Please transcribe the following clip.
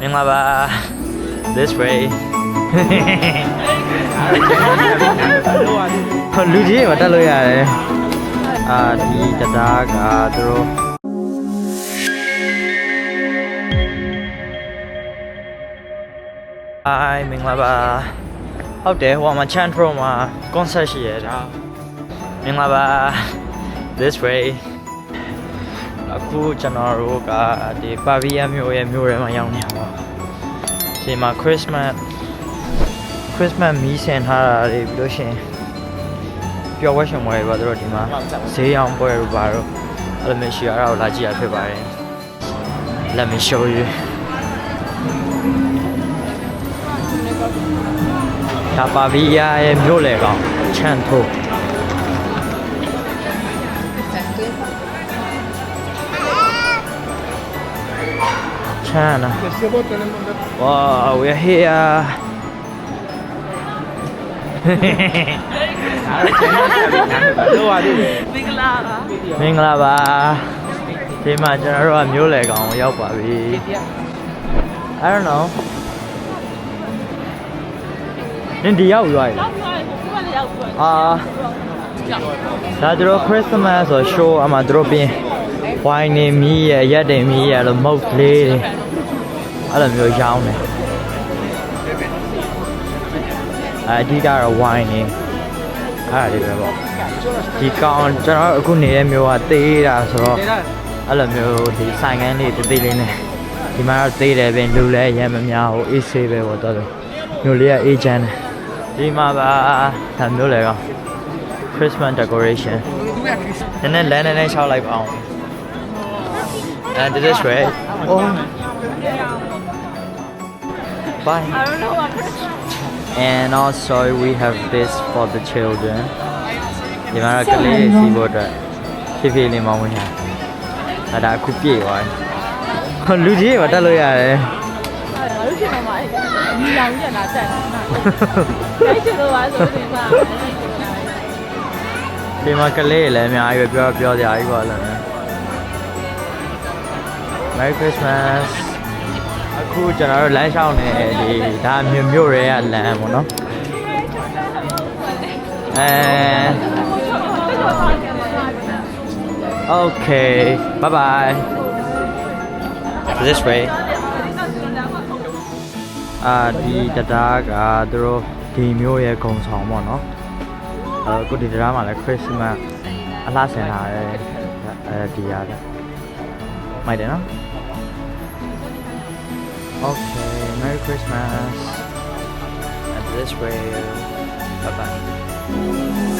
မင်္ဂလာပါ this way ဟိုလူကြီးတွေမတက်လို့ရတယ်အာဒီတရားကသူတို့ Hi မင်္ဂလာပါဟုတ်တယ်ဟိုမှာ Chantro မှာ concert ရှိရတာမင်္ဂလာပါ this way အခုကျွန်တော်တို့ကဒီပါဗီယမျိုးရဲ့မျိုးထဲမှာရောက်နေပါဒီမှာ Christmas Christmas မီးဆင်ထားတာတွေပြီးလို့ရှိရင်ပျော်ဝဲရှင်ပွဲတွေပါတို့ဒီမှာဈေးရောင်းပွဲတွေပါတော့အဲ့လိုမျိုးရှိရတာကိုလာကြည့်ရဖြစ်ပါတယ် Let me show you ဒါပါဗီယာရဲ့မြို့လေကောင်ချန်ထို ချန်နာ Wow, we're here. မင်္ဂလာပါဒီမှာကျွန်တော်တို့ကမျိုးလေကောင်ကိုရောက်ပါပြီ I don't know နင်ဒီရောက်ရွာရည်အာဒါတို့ Christmas ဆို show အမှတို့ပြင် wine နေမီးရရက်တင်မီးရလို့ mouth လေးတွေ အဲ့လိုမျိုးရောင်းတယ်အအဓိကတော့ wine နေအဲ့ဒါတွေပဲပေါ့ဒီကောင်ကျွန်တော်အခုနေတဲ့မျိုးကသေးတာဆိုတော့အဲ့လိုမျိုးဒီဆိုင်ကန်းလေးတေးသေးလေးနဲ့ဒီမှာတော့သေးတယ်ပြင်လူလည်းရမ်းမများဟိုအေးဆေးပဲပေါ့တော်တော်မျိုးလေးကအေးချမ်းတယ်ဒီမှာပါဒါမျိုးလေကောင် Christmas decoration နည်းနည်းလမ်းနည်းနည်းရှောက်လိုက်ပါအောင် And this way. Oh. Bye. I don't know what And also we have this for the children. ဒီမှာတော့ကလေးစီးဖို့အတွက်ဖြည်းဖြည်းလေးမောင်းဝင်တာ။အဲ့ဒါအခုပြည့်သွားပြီ။ဟိုလူကြီးတွေမတက်လို့ရတယ်ငါတို့ဖြစ်မှာမအဲ့ညီလောင်ကျန်တာတက်နေတာအဲ့ချင်လို့ပါဆိုရင်ပါ။ဒီမှာကလေးတွေလည်းအများကြီးပဲပြောပြောကြကြီးပါလား။ Merry Christmas အခုကျွန်တော်တို့လမ်းလျှောက်နေဒီဒါမြို့မြို့ရဲကလမ်းပေါ့နော်အဲ Okay bye bye this way အာဒီတရားကသူတို့ဒီမျိုးရဲ့ဂုံဆောင်ပေါ့နော်အခုဒီတရားမှာလည်း Christmas အလှဆင်လာတယ်အဲဒီရတယ်မိုက်တယ်နော် Okay, Merry Christmas. And this way, uh, bye bye.